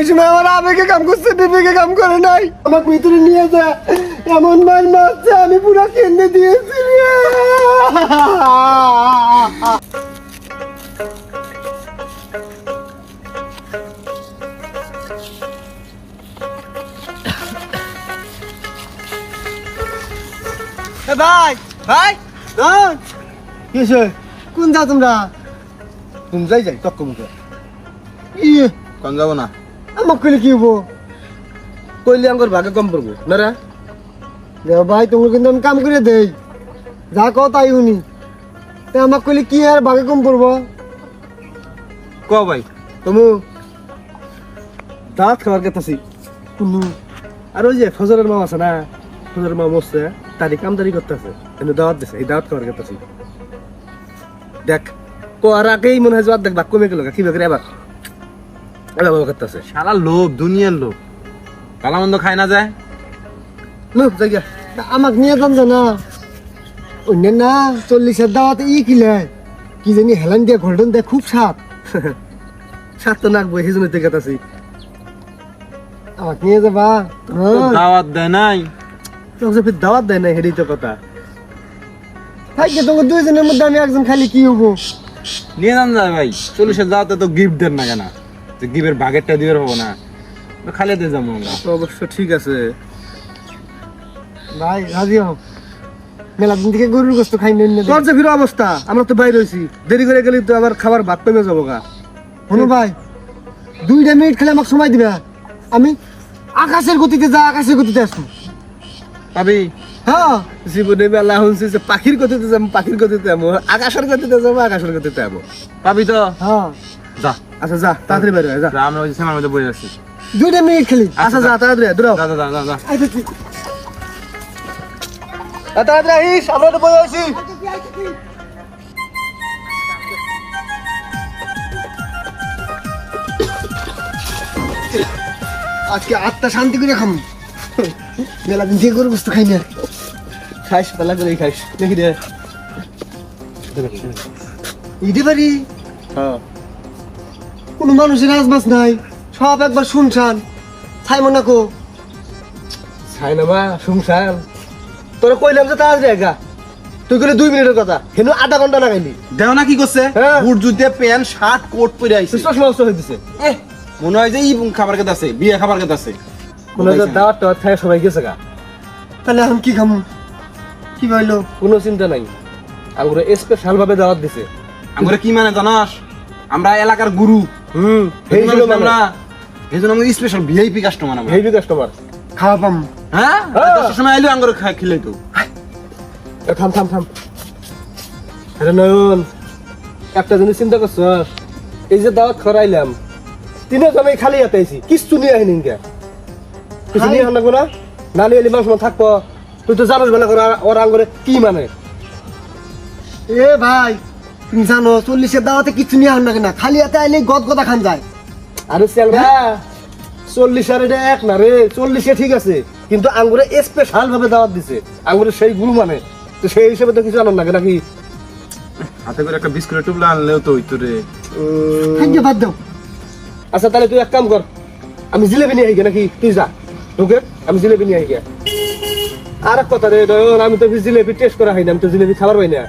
ওই সময় আমার আবেগে কাম করছে বিবেকে কাম করে নাই আমার ভিতরে নিয়ে যা এমন মার মারছে আমি পুরো কেন্দ্রে দিয়েছি রে। এ ভাই ভাই হ্যাঁ কিসে কোন যাও তোমরা তুমি যাই যাই তক্ক মুখে ইয়ে কোন যাব না আমার কইলে কি হব কইলে আমার ভাগে কম পড়ব। না রে ভাই তোমার কিন্তু আমি কাম করে দেই। যা কও তাই তে আমাক কইলে কি আর বাগে কম পড়ব? ক ভাই? তুমি। দাঁত খাবার কেতাছি আর ওই যে ফজরের মাম আছে না? ফজরের মাম হচ্ছে তারি কামদারি করতেছে। এনে দাওয়াত দিছে এই দাওয়াত খাবার কেতাছি দেখ কো আর আগেই মনে হয় জবাব দেখ বাক কমে গেল কি বেকরে এবার বাবা করতেছে শালা লোভ দুনিয়ার লোভ। কালা মন্দ খায় না যায়? লো জায়গা আমাক নিয়ে যান না অন্য না চল্লিশের দাওয়াতে ই কিলে। কি জানি হেলান দিয়ে ঘোলটন দেয় খুব সাপ তো নাকবো সেই জন্য দেখাতাছি আমাক নিয়ে যাবা? হ্যাঁ। দাওয়াত দেয় নাই। তোকে দাওয়াত দেয় না হেডি তো কথা। থাকে তোমার দুইজনের মধ্যে আমি একজন খালি কি হব? নিয়ে যান যায় ভাই। চল্লিশের দাওয়াতে তো গিফট দেন না কেন? যে গিফটের ভাগেরটা দিবে হব না। তো খালি দিয়ে যাব আমরা। অবশ্য ঠিক আছে। ভাই রাজি হও। মেলা দিন থেকে গরুর গোস্ত খাই নেন তোর যে ফিরো অবস্থা আমরা তো বাইরে হয়েছি দেরি করে গেলে তো আবার খাবার ভাত কমে যাব গা। শোনো ভাই দুইটা মিনিট খেলে আমাকে সময় দিবে। আমি আকাশের গতিতে যা আকাশের গতিতে আসব। পাবি? হ্যাঁ। জীবনে মেলা শুনছি যে পাখির গতিতে যাব পাখির গতিতে যাব। আকাশের গতিতে যাব আকাশের গতিতে যাব। পাবি তো? হ্যাঁ। যা। আচ্ছা যা তাড়াতাড়ি আয়, যা। আমরা ওই সেমার মধ্যে বসে আছি। দুইটা মিনিট খেলি। আচ্ছা যা তাড়াতাড়ি দূরাও যা যা, যা আচ্ছা। তাড়াতাড়ি আইস আমরা তো বসে আছি। আজকে আত্মা শান্তি করে খাম। মেলা দিন থেকে গরুর গোস্ত খাই না। খাইস পালা করে খাইস। দেখি দে। ইতে পারি? হ্যাঁ। কোনো মানুষের আজমাস নাই সব একবার শুনছান ছাই মনে কো। ছাই না মা শুনছান তোরা কইলাম যে তাড়াতাড়ি আয় গা। তুই কইলে দুই মিনিটের কথা হেনু আধা ঘণ্টা লাগাইলি। দেও না কি করছে? হ্যাঁ। বুট জুতে প্যান্ট শার্ট কোট পরে আইছে। চশমা নষ্ট হয়ে দিছে মনে হয় যে ই খাবার খেতে আছে বিয়ে খাবার খেতে আছে। মনে হয় যে দাওয়াত টাওয়াত খায় সবাই গেছে গা। তাহলে এখন কি খামু? কি বলল কোনো চিন্তা নাই। আমরা স্পেশাল ভাবে দাওয়াত দিছে। আমরা কি মানে জানাস? আমরা এলাকার গুরু। হুম এই এই জন্য জন্য আমরা এই জন্য আমরা স্পেশাল ভিআইপি কাস্টমার আমরা। হেভি কাস্টমার খাওয়া পাম। হ্যাঁ? হ্যাঁ। দশটার সময় আইলো আঙ্গুর খা খিলাই তো। থাম থাম থাম। আরে নয়ন একটা জিনিস চিন্তা করছ? এই যে দাওয়াত খরাইলাম তিনে জনে খালি হাতে আইছি কিচ্ছু নিয়ে আহিনি ইনকা কিছু নিয়ে আনব না? না নিয়ে এলি মানুষ থাকব। তুই তো জানোস বেলা করে ওর আঙ্গুরে কি মানে? এ ভাই তুমি জানো চল্লিশের দাওয়াতে কিছু নিয়ে আন না খালি হাতে আইলে গদ গদা খান যায়। আরে চেংরা চল্লিশ আর এটা এক না রে চল্লিশে ঠিক আছে কিন্তু আঙ্গুরে স্পেশাল ভাবে দাওয়াত দিছে। আঙ্গুরে সেই গুরু মানে। তো সেই হিসেবে তো কিছু আনার লাগে নাকি? হাতে করে একটা বিস্কুটের টুবলা আনলেও তো হইতো রে। খাইতে বাদ দাও আচ্ছা তাহলে তুই এক কাম কর আমি জিলেবি নিয়ে আইগে নাকি? তুই যা ঢুকে আমি জিলেবি নিয়ে আইগে। আর এক কথা রে আমি তো জিলেবি টেস্ট করা হয়নি আমি তো জিলেবি খাবার পাই না।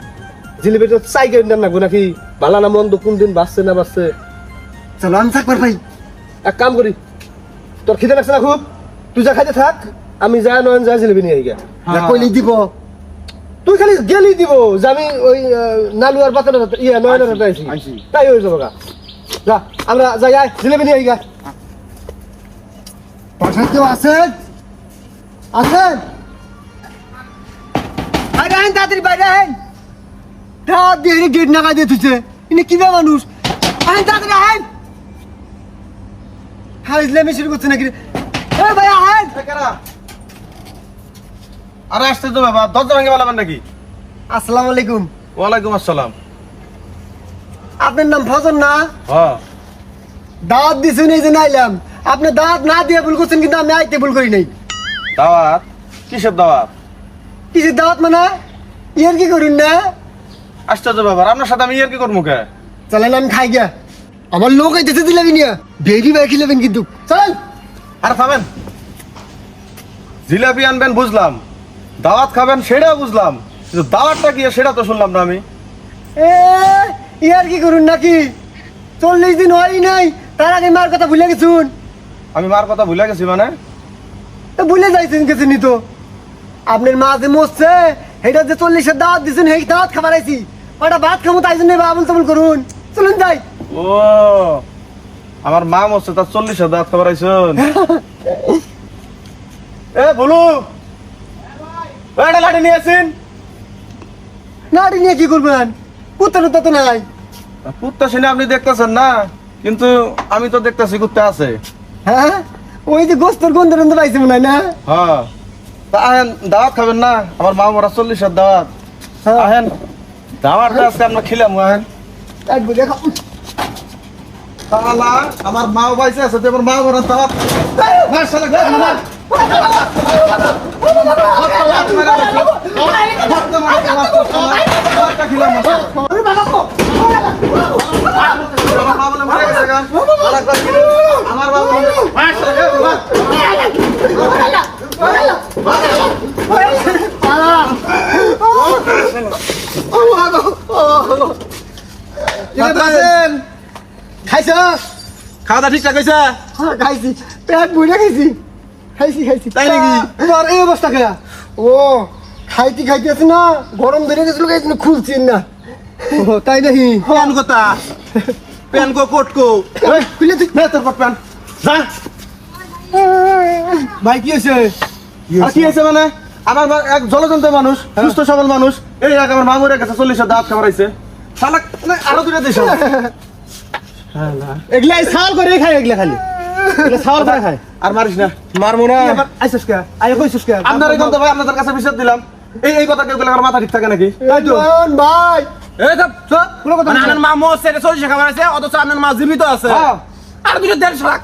জিলেবি তো চাই করে নেন নাকবো নাকি? ভালো না মন্দ কোন দিন বাঁচছে না বাঁচছে? চলো আমি থাকবার ভাই এক কাম করি তোর খিদে লাগছে না খুব? তুই যা খাইতে থাক আমি যা নয়ন যা জিলেবি নিয়ে আইগে। যা কইলি দিব। তুই খালি গেলি দিব যে আমি ওই আহ, নালু ইয়ে নয়নের হাতে আইছি আইছি। তাই হয়ে যাব গা। যা আমরা যাই আয় জিলেবি নিয়ে আইগা। বাসায় কেউ আছেন আছেন বাইরে আইন তাড়াতাড়ি বাইরে আইন দাঁত দিয়ে গেট নাকা দিয়ে তুছে ইনি কিবা মানুষ? আইন তাড়াতাড়ি আইন হ্যাঁ ইসলামী শুরু করছে নাকি? এ ভাই আইন আরে আসতে তো বাবা দরজা ভেঙে বলাবেন নাকি? আসসালামু আলাইকুম। ওয়ালাইকুম আসসালাম। আপনার নাম ফজল না? হ্যাঁ। দাঁত দিছুন এই যে নাইলাম। আপনি দাঁত না দিয়ে ভুল করছেন কিন্তু আমি আইতে ভুল করি নাই। দাওয়াত? কিসের দাওয়াত? কিসের দাওয়াত মানে? ইয়ার কি করুন না? আশ্চর্য ব্যাপার আপনার সাথে আমি ইয়ার কি করব কে? চলেন আমি খাই গিয়া। আমার লোক আইতেছে দিলাবি নিয়া। বেবি বাইক খেলাবেন কিন্তু। চল। আর খাবেন জিলাপি আনবেন বুঝলাম দাওয়াত খাবেন সেটাও বুঝলাম কিন্তু দাওয়াতটা কি সেটা তো শুনলাম না আমি। এ ইয়ার কি করুন নাকি? চল্লিশ দিন হয় নাই তার আগে মার কথা ভুলে গেছুন। আমি মার কথা ভুলে গেছি মানে? তো ভুলে যাইছেন গেছেন তো। আপনার মা যে মরছে সেটা যে চল্লিশের দাওয়াত দিছেন সেই দাওয়াত খাবার আইছি। ওটা ভাত খাব তাই জন্য আবুল তাবুল করুন। চলুন যাই। ও আমার মা মরছে তার চল্লিশ হাজার খবর আইসুন। এ বলু। এটা লাঠি নিয়ে আসেন। এটা নিয়ে কি করবেন? টুত্তা তো নাই। কুত্তা শুনে আপনি দেখতেছেন না কিন্তু আমি তো দেখতেছি কুত্তা আছে। হ্যাঁ? ওই যে গোস্তর গন্ধ টন্ধ পাইছে মনে হয় না? হ্যাঁ। তা আহেন দাওয়াত খাবেন না? আমার মা মরা চল্লিশ হাজার দাওয়াত। হ্যাঁ। আহেন দাওয়াতটা আজকে আমরা খেলাম আহেন একবার দেখো তাহলে আমার মা বাইসে আছে তো আমার মা। দাওয়াতটা খেলাম আজকে। আমার। আমার মা বলে মার শালা গায়ে মার। খাইছ? খাওয়া দাওয়া ঠিকঠাক হয়েছে হ্যাঁ, খাইছি। পেট বুঝে খাইছি। খাইছি খাইছি। তাই নাকি? তোর এই অবস্থা খেয়া ও খাইতে খাইতে আছে না গরম ধরে গেছিল খাইছি না খুলছি না। ও, তাই নাকি? প্যান কথা? প্যান কো কোট কো? খুলে তুই। নে তোর পান যা। ভাই কি হয়েছে কি হয়েছে মানে? আমার এক জলজন্ত মানুষ সুস্থ সবল মানুষ। এই এক আমার মা মরে গেছে চল্লিশের দাঁত খাবারাইছে শালা মানে আরও দুটো দিস এগুলা সাল করে খায় এগুলা খালি। সাল করে খায়। আর মারিস না। মারবো না। আইসস কে? আই কইছস কে? আপনার এই কথা ভাই আপনাদের কাছে বিচার দিলাম। এই এই কথা কেউ বলে মাথা ঠিক থাকে নাকি? তাই তো। ভাই। এই তো চল পুরো কথা মানে মা খাবার আছে অথচ আপনার মা জীবিত আছে। আর দুটো দেড়শো লাখ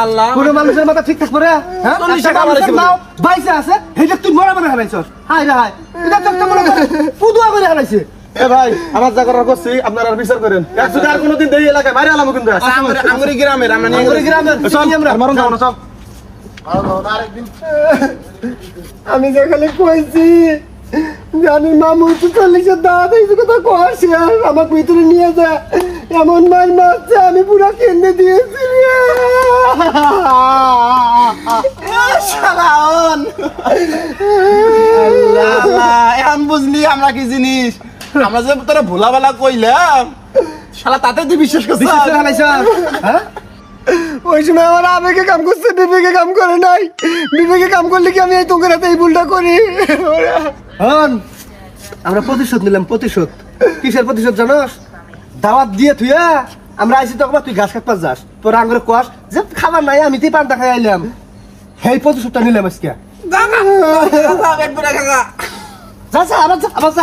আল্লাহ পুরো মানুষের মাথা ঠিক থাকবে রে হ্যাঁ? চল্লিশ একটা টাকা মানুষের নাও বাইসে আছে হেটা তুই মরা মরা হারাইছস। হাই রে হাই এটা তো তো মনে পুদুয়া করে হারাইছে। এ ভাই আমার যা করার করছি আপনারা আর বিচার করেন। এক আর কোনোদিন দেই এলাকায় আলাম কিন্তু। আঙ্গুরি গ্রামের আমরা নিয়ে আঙ্গুরি গ্রামের চল আমরা। মারুন যাব না চল। আমি যেখানে কইছি জানি মামু তো চল্লিশের দাঁত এই কথা কষে আমার ভিতরে নিয়ে যা। এমন মার মারছে আমি পুরো কেন্দ্রে দিয়েছি এখন বুঝলি আমরা কি জিনিস? আমরা যে তোরা ভোলা বেলা কইলাম শালা তাতে তুই বিশ্বাস করছিস? বিশ্বাস হ্যাঁ? ওই সময় আমার আবেগে কাম করছে বিবেকে কাম করে নাই। বিবেকে কাম করলে কি আমি এই তোকে রাতে এই ভুলটা করি? হন আমরা প্রতিশোধ নিলাম প্রতিশোধ। কিসের প্রতিশোধ জানোস? দাওয়াত দিয়ে তুইয়া আমরা আইসি তখন তুই ঘাস কাটপাস যাস। তোর আঙ্গুরে কোয়াস যে খাবার নাই আমি তুই পান্তা খাই আইলাম। সেই প্রতিশোধটা নিলাম আজকে। আবার আবার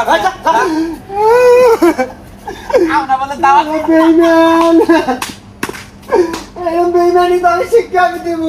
আবার যা। বেইমান। বেইমানি তো আমি শিক্ষা আমি দিব।